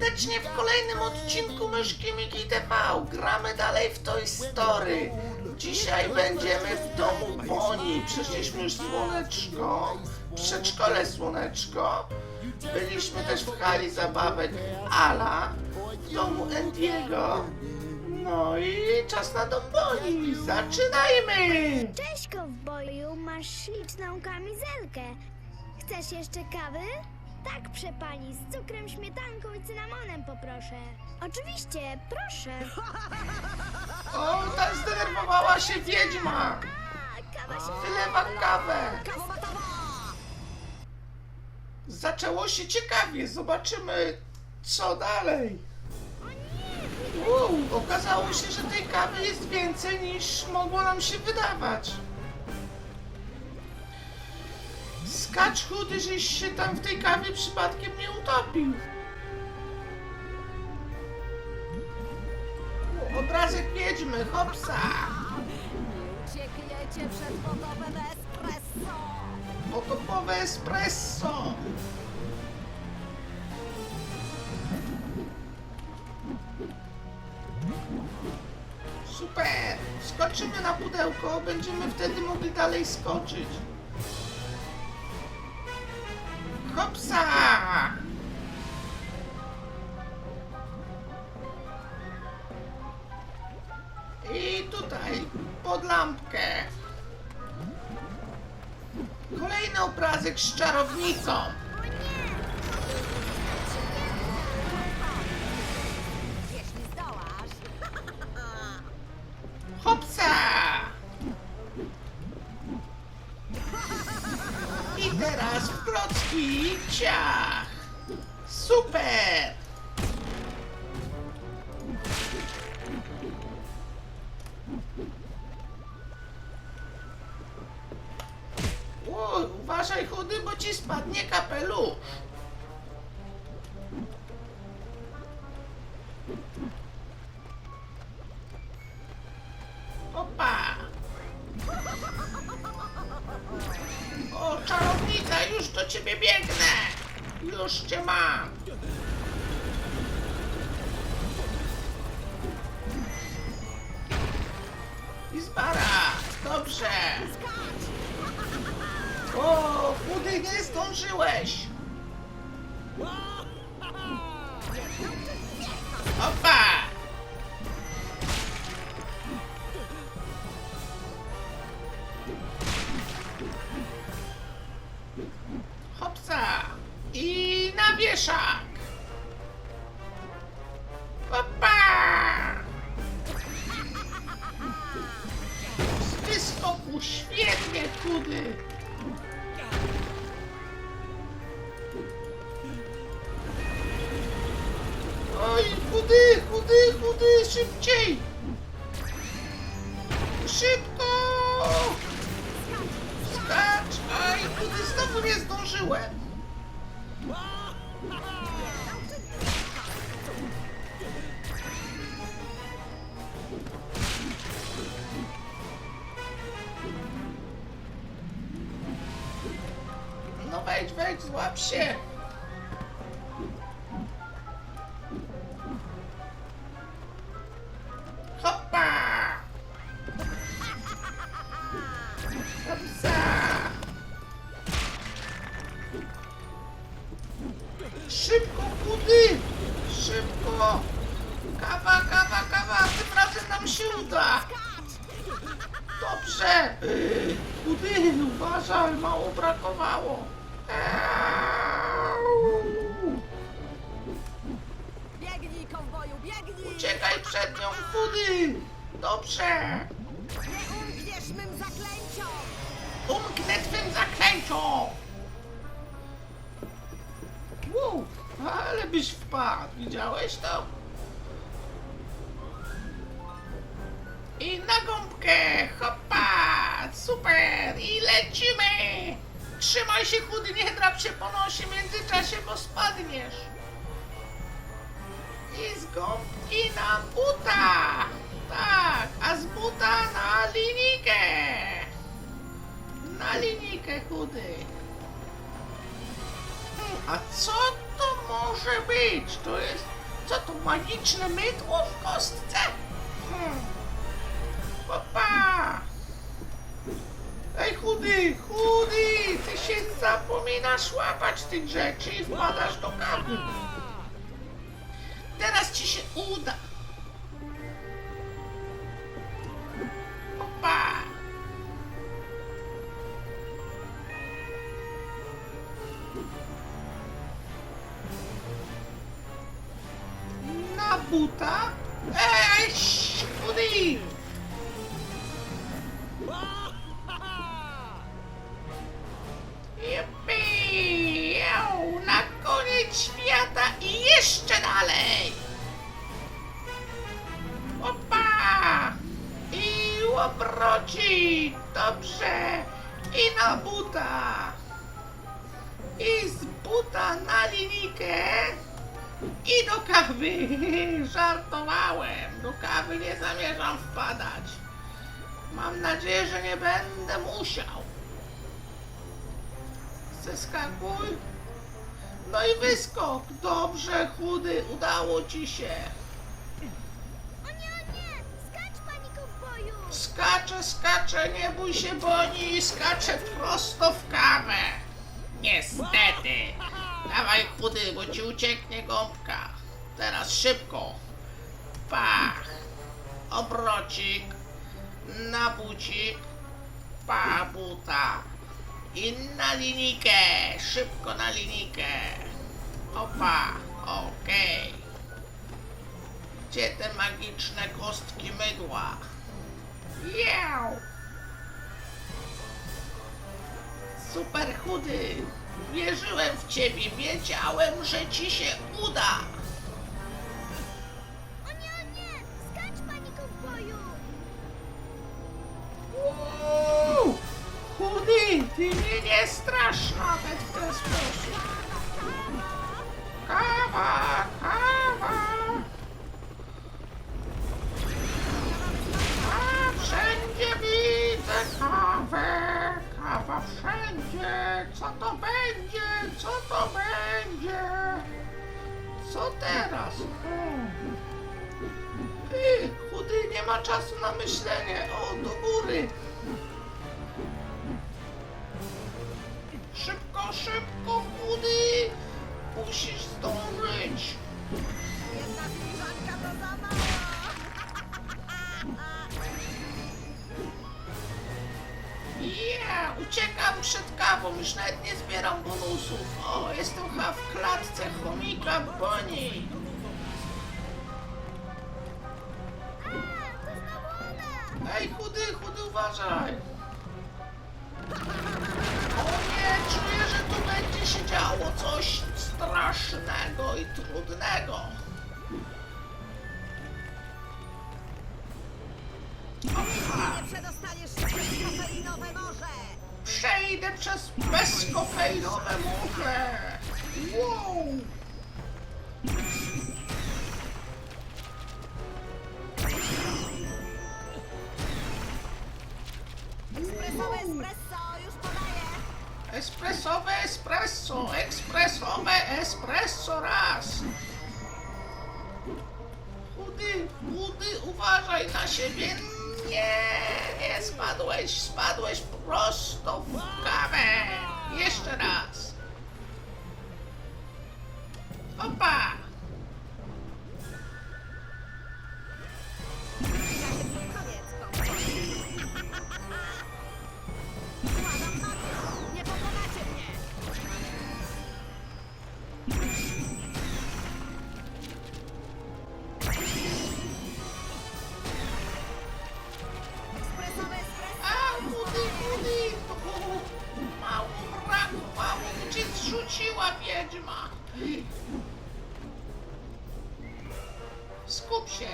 serdecznie w kolejnym odcinku Myszki Miki TV. Gramy dalej w Toy Story. Dzisiaj będziemy w domu Boni. Przeszliśmy już Słoneczko, przedszkole Słoneczko. Byliśmy też w hali zabawek Ala, w domu Endiego. No i czas na dom Boni. Zaczynajmy! Cześć, kowboju, masz śliczną kamizelkę. Chcesz jeszcze kawy? Tak, przepani, z cukrem, śmietanką i cynamonem poproszę. Oczywiście, proszę. O, ta zdenerwowała się wiedźma. A, kawa się... Wylewa kawę. Zaczęło się ciekawie, zobaczymy co dalej. Wow, okazało się, że tej kawy jest więcej niż mogło nam się wydawać. Skacz chudy, żeś się tam w tej kawie przypadkiem nie utopił. Obrazek wiedźmy, hopsa. Uciekniecie przed potopem espresso! Potopowe espresso. Super! Skoczymy na pudełko, będziemy wtedy mogli dalej skoczyć. Hopsa! I tutaj, pod lampkę. Kolejny obrazek z czarownicą. Uważaj chudy, bo ci spadnie kapelusz. Opa! O, czarownica, już do ciebie biegnę! Już cię mam! I zbara! Dobrze! O, chudy, nie zdążyłeś! Opa! Hopsa! I na wieszak! Opa! Wyskoku świetnie, chudy! Oj, chudy, chudy, chudy, szybciej! Szybko! Skacz! Aj, chudy, znowu nie zdążyłem! Wejdź, wejdź, złap się! Hoppa! Hopsa! Szybko, chudy! Szybko! Kawa, kawa, kawa! Tym razem nam się uda! Dobrze! Chudy, uważaj, mało brakowało! Biegnij, kowboju, biegnij! Uciekaj przed nią, chudy! Dobrze! Nie umkniesz mym zaklęciom! Umknę twym zaklęciom! Wow, ale byś wpadł, widziałeś to? I na gąbkę, hopa, super, i lecimy! Trzymaj się chudy, nie drap się po nosie w międzyczasie, bo spadniesz. I z gąbki na buta, tak, a z buta na linijkę. Na linijkę chudy. Hmm, a co to może być? To jest Co to, magiczne mydło w kostce? Hmm. Opa! Ej, chudy, chudy! Się zapominasz łapać tych rzeczy i wpadasz do kawy. Teraz ci się uda. Opa! Na buta? Ej, chudy! Świata i jeszcze dalej! Opa! I łobrocik! Dobrze! I na buta! I z buta na linijkę! I do kawy! Żartowałem! Do kawy nie zamierzam wpadać. Mam nadzieję, że nie będę musiał. Zeskakuj. No i wyskok. Dobrze, chudy, udało ci się. O nie, o nie! Skacz, pani kowboju! Skaczę, skaczę, nie bój się boni, skaczę prosto w kawę. Niestety. Dawaj chudy, bo ci ucieknie gąbka. Teraz szybko. Pach. Obrocik. Na bucik. I na linijkę. Szybko na linijkę. Opa. Okej. Gdzie te magiczne kostki mydła? Miau! Super chudy! Wierzyłem w ciebie, wiedziałem, że ci się uda! Ty mnie nie strasz nawet w ten sposób! Kawa, kawa! A wszędzie widzę kawę! Kawa wszędzie! Co to będzie? Co to będzie? Co teraz? Ty, chudy, nie ma czasu na myślenie. O, do góry. Szybko, chudy. Musisz zdążyć. Jedna filiżanka to za mało! Ja, uciekam przed kawą, już nawet nie zbieram bonusów. O, jestem chyba w klatce chomika Boni. Coś strasznego i trudnego. Aha, Nie przedostaniesz się przez kofeinowe morze! przejdę przez bezkofeinowe morze. Wow. Siebie. Nie, nie spadłeś, spadłeś prosto w kawę. Jeszcze raz. Opa! Skup się.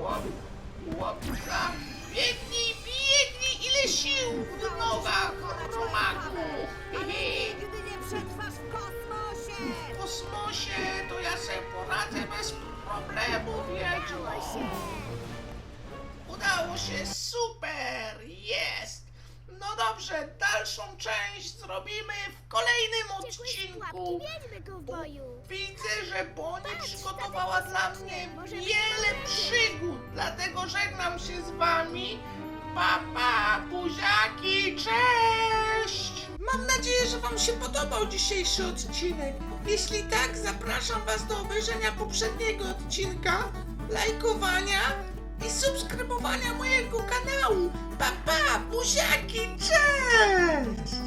Łop, łop, za. Biegnij, biegnij, ile sił w nogach, romaku. Hehe. Nigdy nie przetrwasz w kosmosie! W kosmosie to ja sobie poradzę bez problemu, wiedźmo. Udało się, super, dobrze, dalszą część zrobimy w kolejnym odcinku. Widzę, że Boni przygotowała dla mnie wiele przygód, dlatego żegnam się z wami. Pa, pa, buziaki, cześć! Mam nadzieję, że wam się podobał dzisiejszy odcinek. Jeśli tak, zapraszam was do obejrzenia poprzedniego odcinka, lajkowania i subskrybowania mojego kanału. Pa, pa, buziaki, cześć!